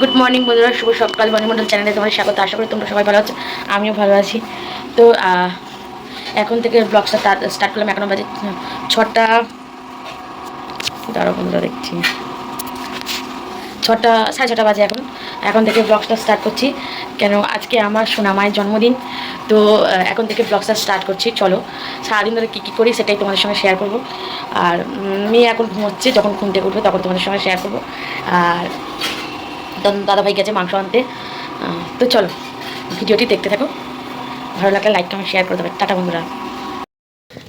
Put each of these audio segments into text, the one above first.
Good morning বন্ধুরা। শুভ সকাল মণিমণ্ডল চ্যানেলে তোমাদের স্বাগত। আশা করি তোমরা সবাই ভালো আছো। আমিও ভালো আছি। তো এখন থেকে ব্লগটা স্টার্ট করলাম। এখনও বাজে ছটা দাঁড়ো বন্ধুরা, দেখছি। ছটা, সাড়ে ছটা বাজে এখন। এখন থেকে ব্লগটা স্টার্ট করছি। কেন, আজকে আমার সোনামায়ের জন্মদিন। তো এখন থেকে ব্লগটা স্টার্ট করছি। চলো, সারাদিন ধরে কী কী করি সেটাই তোমাদের সঙ্গে শেয়ার করব। আর মেয়ে এখন ঘুমোচ্ছে, যখন ঘুম থেকে উঠবে তখন তোমাদের সঙ্গে শেয়ার করব। আর দাদাভাই গেছে মাংস আনতে। তো চলো, ভিডিওটি দেখতে থাকো। ভালো লাগলে লাইক কমেন্ট শেয়ার করে দেবে। টাটা বন্ধুরা।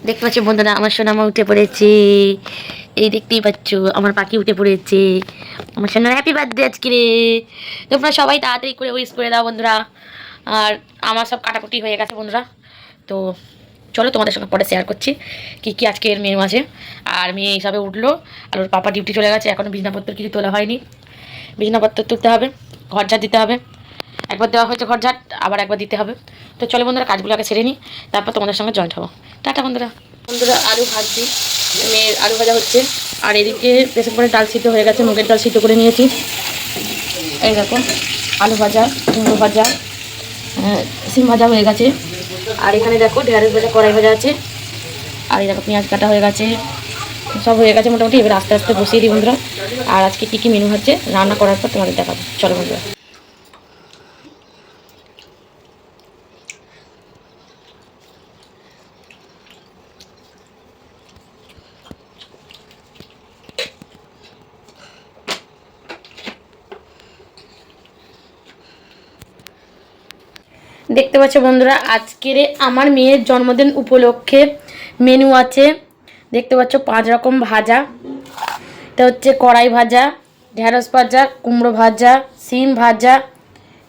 দেখতে পাচ্ছি বন্ধুরা, আমার সোনামা উঠে পড়েছে। এই দেখতেই পাচ্ছ, আমার পাখি উঠে পড়েছে। আমার সোনা হ্যাপি বার্থডে আজকে রে। তোমরা সবাই তাড়াতাড়ি করে উইশ করে দাও বন্ধুরা। আর আমার সব কাটাকুটি হয়ে গেছে বন্ধুরা। তো চলো তোমাদের সঙ্গে পরে শেয়ার করছি, কী কী আজকের মেনু আছে। আর মেয়ে হিসাবে উঠল, আর ওর পাপা ডিউটি চলে গেছে এখনও বিছনাপত্র কিছু তোলা হয়নি। বিছনাপত্র তুলতে হবে ঘর ঝাড় দিতে হবে। একবার দেওয়া হয়েছে ঘর ঝাড় আবার একবার দিতে হবে। তো চলো বন্ধুরা কাজগুলো আগে ছেড়ে নিই তারপর তোমাদের সঙ্গে জয়েন্ট হব। টাটা বন্ধুরা। বন্ধুরা আলু ভাজছি মেয়ের আলু ভাজা হচ্ছে। আর এদিকে প্রেসার করে ডাল সিদ্ধ হয়ে গেছে মুগের ডাল সিদ্ধ করে নিয়েছি। এই দেখো আলু ভাজা কুমড়ো ভাজা আহ, সিম ভাজা হয়ে গেছে। আর এখানে দেখো ঢেঁড়স ভাজা কড়াই ভাজা আছে। আর এই দেখো পেঁয়াজ কাটা হয়ে গেছে। সব হয়ে গেছে মোটামুটি। এবার আস্তে আস্তে বসিয়ে দিই বন্ধুরা। আর আজকে কী কী মেনু হচ্ছে, রান্না করার পর তোমাদের দেখাবো। চলো বন্ধুরা। দেখতে পাচ্ছ বন্ধুরা, আজকের আমার মেয়ের জন্মদিন উপলক্ষে মেনু আছে দেখতে পাচ্ছ পাঁচ রকম ভাজা। এটা হচ্ছে কড়াই ভাজা, ঢেঁড়স ভাজা, কুমড়ো ভাজা সিম ভাজা,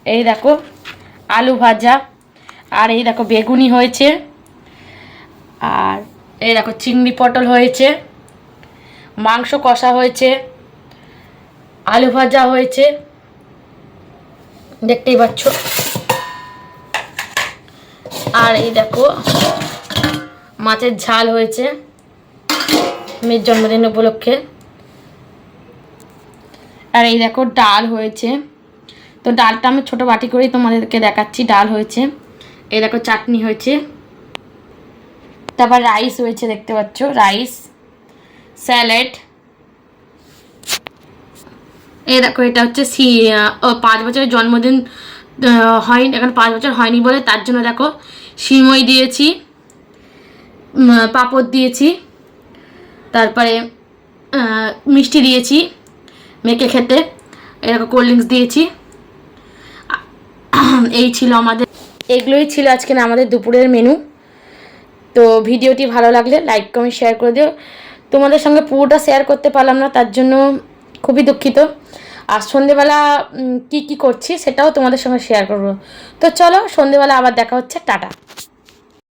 এই দেখো, আলু ভাজা, আর এই দেখো বেগুনি হয়েছে, আর এই দেখো চিংড়ি পটল হয়েছে, মাংস কষা হয়েছে, আলু ভাজা হয়েছে, দেখতেই পাচ্ছ। আর এই দেখো মাছের ঝাল হয়েছে। মেয়ের জন্মদিন উপলক্ষে। আর এই দেখো, ডাল হয়েছে। তো ডালটা আমি ছোটো বাটি করেই তোমাদেরকে দেখাচ্ছি, ডাল হয়েছে। এই দেখো, চাটনি হয়েছে। তারপর রাইস হয়েছে, দেখতে পাচ্ছ, রাইস, স্যালাড। এই দেখো, এটা হচ্ছে সি পাঁচ বছরের জন্মদিন হয়নি, এখন পাঁচ বছর হয়নি বলে তার জন্য দেখো, সিমই দিয়েছি পাঁপড় দিয়েছি। তারপরে মিষ্টি দিয়েছি মেখে খেতে। এরকম কোল্ড ড্রিঙ্কস দিয়েছি। এই ছিল আমাদের, এগুলোই ছিল আজকে আমাদের দুপুরের মেনু তো ভিডিওটি ভালো লাগলে লাইক কমেন্ট শেয়ার করে দিও। তোমাদের সঙ্গে পুরোটা শেয়ার করতে পারলাম না, তার জন্য খুবই দুঃখিত। আর সন্ধেবেলা কি কি করছি সেটাও তোমাদের সঙ্গে শেয়ার করব। তো চলো সন্ধেবেলা আবার দেখা হচ্ছে, টাটা।